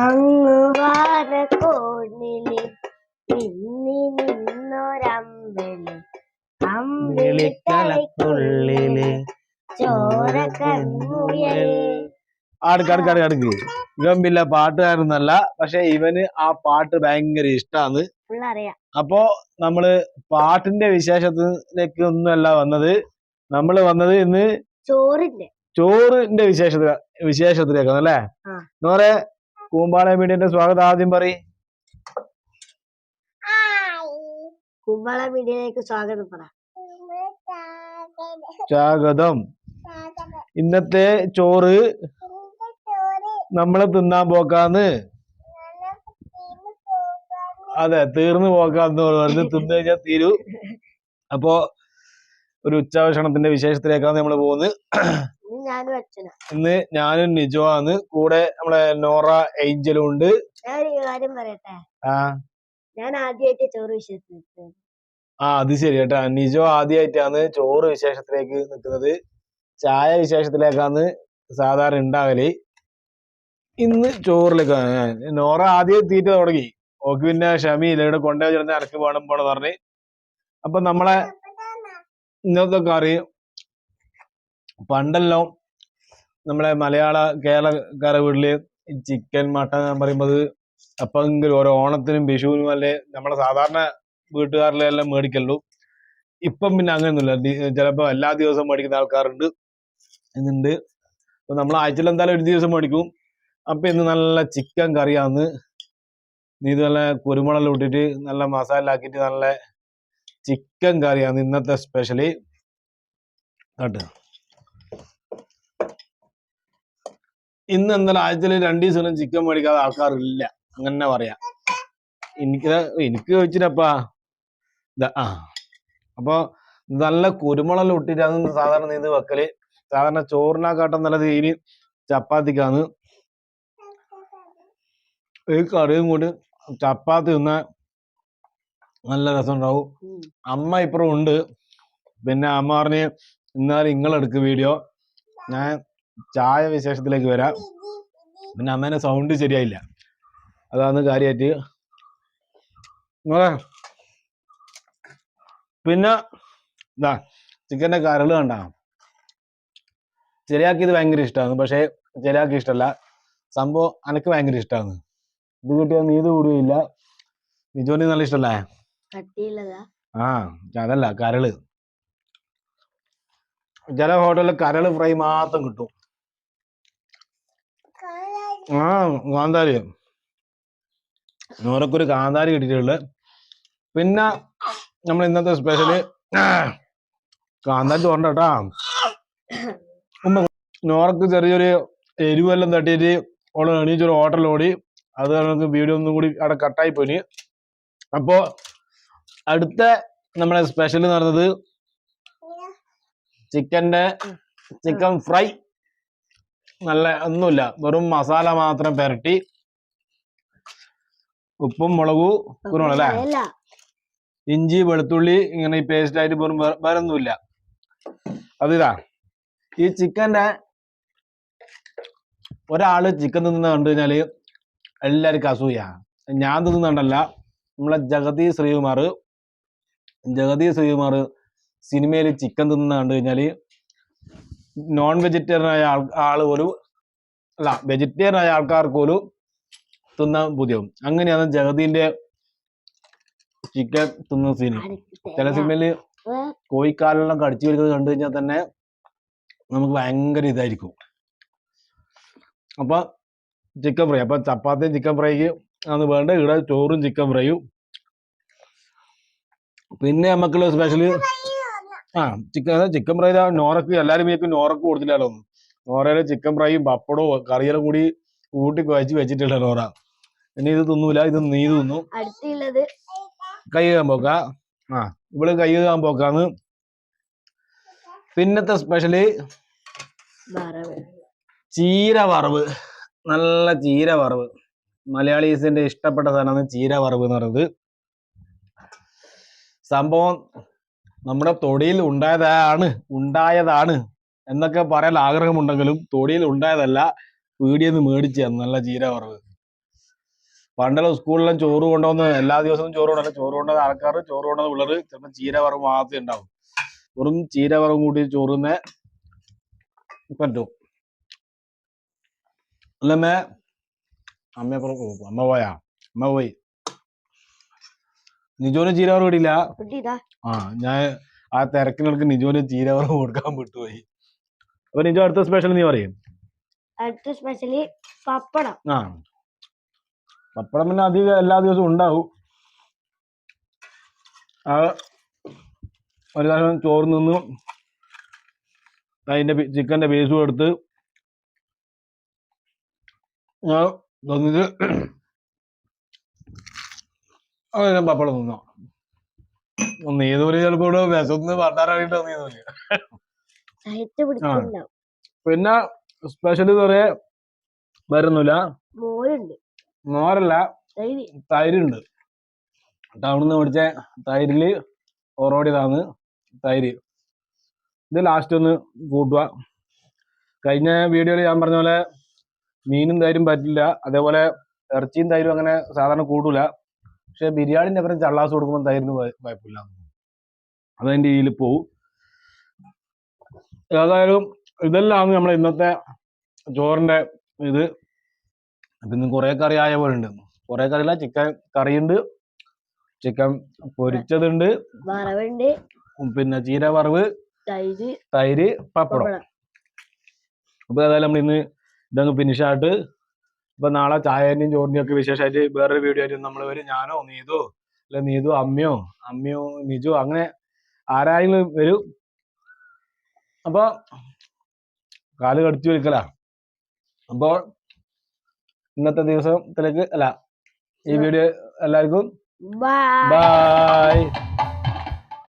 അങ്ങ് വാരക്കോണിൽ മിന്നി നിന്നൊരമ്പൽ. അമ്പിളിത്തലക്കുള്ളിൽ ചോര കൺമുയൽ അടുക്ക് അടുക്ക് അടുക്ക് അടുക്ക്. ഇവൻ പിന്നെ പാട്ടുകാരനല്ല പക്ഷെ ഇവന് ആ പാട്ട് ഭയങ്കര ഇഷ്ടാണ് അപ്പോ നമ്മൾ പാട്ടിന്റെ വിശേഷത്തിലേക്ക് ഒന്നുമല്ല വന്നത്. നമ്മൾ വന്നത് ഇന്ന് ചോറിന്റെ. ചോറിന്റെ വിശേഷ വിശേഷത്തിലേക്കാണ് അല്ലേ? എന്ന് നോറെ കൂമ്പാള മീഡിയന്റെ സ്വാഗതം ആദ്യം പറയും. കൂമ്പാള മീഡിയയിലേക്ക് സ്വാഗതം പറ. സ്വാഗതം. ഇന്നത്തെ ചോറ് നമ്മൾ തിന്നാൻ പോക്കാന്ന്. അതെ തീർന്നു പോക്കാന്ന് പറഞ്ഞു തിന്നു കഴിഞ്ഞാൽ തീരൂ. അപ്പോ ഒരു ഉച്ചഭക്ഷണത്തിന്റെ വിശേഷത്തിലേക്കാണ് നമ്മൾ പോകുന്നത്. ഇന്ന് ഞാനും നിജോ ആണ് കൂടെ നമ്മളെ നോറ ഏഞ്ചലും ഉണ്ട്. കാര്യം പറയട്ടെ? ആ. ഞാൻ ആദ്യമായിട്ട് ചോറ് വിശ്വസിച്ചു ആ അത് ശരി കേട്ടാ. നിജോ ആദ്യമായിട്ടാണ് ചോറ് വിശേഷത്തിലേക്ക് നിൽക്കുന്നത് ചായ വിശേഷത്തിലേക്കാണ് സാധാരണ ഉണ്ടാകൽ ഇന്ന് ചോറിലേക്കാണ് നോറ ആദ്യം തീറ്റ തുടങ്ങി. ഓക്ക് പിന്നെ ക്ഷമയില്ല ഇവിടെ കൊണ്ടുപോയി ചേർന്ന് അനക്ക് വേണം പോണെന്ന് പറഞ്ഞ്. അപ്പൊ നമ്മളെ ഇന്നത്തെ കറി പണ്ടെല്ലാം നമ്മളെ മലയാള കേരളക്കാരെ വീട്ടിൽ ചിക്കൻ മട്ടൻ എന്ന് പറയുമ്പോൾ എപ്പെങ്കിലും ഓരോ ഓണത്തിനും വിഷുവിനും അല്ലേ നമ്മളെ സാധാരണ വീട്ടുകാരിലെല്ലാം മേടിക്കലുള്ളൂ. ഇപ്പം പിന്നെ അങ്ങനെയൊന്നുമില്ല. ചിലപ്പോൾ ചിലപ്പോ എല്ലാ ദിവസവും മേടിക്കുന്ന ആൾക്കാരുണ്ട് എന്നുണ്ട് അപ്പൊ നമ്മൾ ആഴ്ചയിൽ എന്തായാലും ഒരു ദിവസം മേടിക്കും. അപ്പൊ ഇന്ന് നല്ല ചിക്കൻ കറിയാന്ന് നീ ഇത് നല്ല കുരുമുളക് ഇട്ടിട്ട് നല്ല മസാല ആക്കിയിട്ട് നല്ല ചിക്കൻ കറിയാണ് ഇന്നത്തെ സ്പെഷ്യലി. കേട്ടോ ഇന്ന് എന്തായാലും ആഴ്ചയിൽ രണ്ട് ദിവസം ചിക്കൻ മേടിക്കാതെ ആൾക്കാറില്ല അങ്ങനെ പറയാം. എനിക്ക് എനിക്ക് ചോദിച്ചിട്ടപ്പാ ആ. അപ്പൊ നല്ല കുരുമുളക് ഇട്ടിട്ടാണ് സാധാരണ ഇത് വെക്കൽ. സാധാരണ ചോറിനാക്കാട്ടം നല്ലത് ഇനി ചപ്പാത്തിക്കാന്ന് ഈ കറിയും കൂടി ചപ്പാത്തി തിന്ന നല്ല രസം ഉണ്ടാവും അമ്മ ഇപ്പുറം ഉണ്ട്. പിന്നെ അമ്മ പറഞ്ഞ് ഇന്നാലും നിങ്ങളെടുക്ക് വീഡിയോ ഞാൻ ചായ വിശേഷത്തിലേക്ക് വരാം. പിന്നെ അമ്മേനെ സൗണ്ട് ശരിയായില്ല. അതാണ് കാര്യമായിട്ട് പിന്നെ ഇതാ ചിക്കന്റെ കരൾ കണ്ട? ചെറിയാക്കിയത് ഭയങ്കര ഇഷ്ടമാണ് പക്ഷേ ചെറിയാക്കി ഇഷ്ടമല്ല സംഭവം അനക്ക് ഭയങ്കര ഇഷ്ടമാണ് ഇത് കിട്ടിയാൽ നീ ഇത് കൂടുകയില്ല. നിജോന് നല്ല ഇഷ്ടമല്ലേ ആ അതല്ല കരൾ. ചില ഹോട്ടലിൽ കരൾ ഫ്രൈ മാത്രം കിട്ടും. ആ കാന്താരി. നൂറക്കൊരു കാന്താരി കിട്ടിയിട്ടുള്ളത് പിന്നെ നമ്മൾ ഇന്നത്തെ സ്പെഷ്യൽ കാന്താരി ചോറിന്റെ കേട്ടാ. നോറക്ക് ചെറിയൊരു എരിവെല്ലാം തട്ടിയിട്ട് ഓൾ എണീച്ചൊരു ഹോട്ടലോടി ഓടി അത് നമുക്ക് വീഡിയോ ഒന്നും കൂടി അവിടെ കട്ടായി പോയി. അപ്പോ അടുത്ത നമ്മുടെ സ്പെഷ്യൽ എന്ന് പറയുന്നത് ചിക്കന്റെ ചിക്കൻ ഫ്രൈ. നല്ല ഒന്നുമില്ല. വെറും മസാല മാത്രം പെരട്ടി. ഉപ്പും മുളകു കുരുമുളക് അല്ലേ. ഇഞ്ചി വെളുത്തുള്ളി ഇങ്ങനെ ഈ പേസ്റ്റ് ആയിട്ട് വെറും വേറെ ഒന്നുമില്ല. അതിതാ. ഈ ചിക്കന്റെ ഒരാൾ ചിക്കൻ തിന്നുന്ന കണ്ടു കഴിഞ്ഞാൽ എല്ലാവർക്കും അസൂയ. ഞാൻ തിന്നുന്നുണ്ടല്ല നമ്മളെ ജഗതി ശ്രീകുമാർ ജഗതി ശ്രീകുമാർ സിനിമയിൽ ചിക്കൻ തിന്നുന്ന കണ്ടു കഴിഞ്ഞാൽ നോൺ വെജിറ്റേറിയൻ ആയ ആൾ ആൾ പോലും അല്ല വെജിറ്റേറിയൻ ആയ ആൾക്കാർക്ക് പോലും തിന്നാൻ ബുദ്ധിയാവും അങ്ങനെയാണ് ജഗതിന്റെ ചിക്കൻ തിന്ന സീന് ചില സിനിമയിൽ കോഴിക്കാലെല്ലാം കടിച്ചു വരുന്നത് കണ്ടു കഴിഞ്ഞാൽ തന്നെ നമുക്ക് ഭയങ്കര ഇതായിരിക്കും. അപ്പൊ ചിക്കൻ ഫ്രൈ അപ്പൊ ചപ്പാത്തിയും ചിക്കൻ ഫ്രൈക്ക് ആണ് വേണ്ട ഇവിടെ ചോറും ചിക്കൻ ഫ്രൈയും പിന്നെ നമുക്കുള്ള സ്പെഷ്യൽ ആ ചിക്കൻ ചിക്കൻ ഫ്രൈ നോറക്ക് എല്ലാരും വിചാരിക്കും നോറക്ക് കൊടുത്തില്ലല്ലോ നോറയിലെ ചിക്കൻ ഫ്രൈയും പപ്പടവും കറിയെല്ലാം കൂടി കൂട്ടി കുഴച്ച് വെച്ചിട്ടുള്ള നോറ. ഇനി ഇത് തിന്നൂല ഇത് നീ തിന്നു. കൈ കഴുകാൻ പോക്ക. ആ ഇവൾ കൈ കഴുകാൻ പോക്കാന്ന്. പിന്നത്തെ സ്പെഷ്യൽ ചീര വറവ്. നല്ല ചീര വറവ്. മലയാളീസിന്റെ ഇഷ്ടപ്പെട്ട സാധനമാണ് ചീര വറവ് എന്ന് പറയുന്നത്. സംഭവം നമ്മുടെ തൊടിയിൽ ഉണ്ടായതാണ് ഉണ്ടായതാണ് എന്നൊക്കെ പറയാൻ ആഗ്രഹമുണ്ടെങ്കിലും തൊടിയിൽ ഉണ്ടായതല്ല പീടിയെന്ന് മേടിച്ച നല്ല ചീര വറവ് പണ്ടെല്ലാം സ്കൂളിലും ചോറ് കൊണ്ടുവന്ന് എല്ലാ ദിവസവും ചോറ് കൊണ്ടല്ല ചോറ് കൊണ്ടത് ആൾക്കാർ ചോറ് കൊണ്ടത് പിള്ളേർ ചിലപ്പോൾ ചീര വറവ് മാത്രമേ ഉണ്ടാവും. വെറും ചീര വറവ് കൂട്ടി ചോറുന്നെ പറ്റും. അല്ലമ്മേ പറഞ്ഞു അമ്മ പോയാ? അമ്മ പോയി. നിജോന് ചീരവറ ഇടില്ല ആ ഞാൻ ആ തിരക്കിനിടക്ക് നിജോന് ചീരവറ കൊടുക്കാൻ വിട്ടുപോയി. അപ്പൊ നിജോ അടുത്ത സ്പെഷ്യൽ നീ പറയും. അടുത്ത സ്പെഷ്യലി പപ്പടം. ആ. പപ്പടം പിന്നെ അധികം എല്ലാ ദിവസവും ഉണ്ടാവും. ആ ഒരു കഷ്ണം ചോറ് നിന്ന് അതിന്റെ ചിക്കന്റെ പീസും എടുത്ത് ഞാൻ തന്നിട്ട് അങ്ങനെ പപ്പടം നിന്നോ ഒന്ന് ഏതൊരു ചിലപ്പോ ഇവിടെ വിശന്ന് പറഞ്ഞാറായിട്ട് നീ സഹിത്ത് പിടിച്ചിട്ടുണ്ടാവും. പിന്നെ സ്പെഷ്യൽ കുറെ വരുന്നില്ല. മോരല്ല നോരല്ല തൈരുണ്ട്. ടൗണിൽ നിന്ന് മേടിച്ച തൈരിൽ ഓറോടിയതാണ് തൈര്. ഇത് ലാസ്റ്റ് ഒന്ന് കൂട്ടുക. കഴിഞ്ഞ വീഡിയോയിൽ ഞാൻ പറഞ്ഞ പോലെ മീനും തൈരും പറ്റില്ല. അതേപോലെ ഇറച്ചിയും തൈരും അങ്ങനെ സാധാരണ കൂട്ടൂല. പക്ഷെ ബിരിയാണിന്റെ അപ്പുറം ചള്ളാസ് കൊടുക്കുമ്പോൾ തൈരിന് കുഴ- കുഴപ്പമില്ല അതതിന്റെ ഇതിൽ പോവും. ഏതായാലും ഇതെല്ലാം നമ്മൾ ഇന്നത്തെ ചോറിന്റെ ഇത്. പിന്നെ കുറേ കറി ആയ പോലെ ഉണ്ട്. കുറേ കറിയില്ല ചിക്കൻ കറിയുണ്ട്. ചിക്കൻ പൊരിച്ചതുണ്ട്. വറവുണ്ട്. പിന്നെ ചീര വറവ് തൈര് തൈര് പപ്പടം. അപ്പൊ ഏതായാലും നമ്മൾ ഇന്ന് ഇതങ്ങ് ഫിനിഷ് ആയിട്ട് ഇപ്പൊ നാളെ ചായന്റെയും ചോറിന്റെയും ഒക്കെ വിശേഷമായിട്ട് വേറൊരു വീഡിയോ ആയിട്ട് നമ്മൾ വരും. ഞാനോ നീതോ അല്ല നീതു അമ്മയോ അമ്മയോ നിജോ അങ്ങനെ ആരായെങ്കിലും വരും. അപ്പൊ കാൽ കടിച്ചു വലിക്കലാ. അപ്പോൾ ഇന്നത്തെ ദിവസത്തിലേക്ക് അല്ല ഈ വീഡിയോ എല്ലാവർക്കും ബൈ ബൈ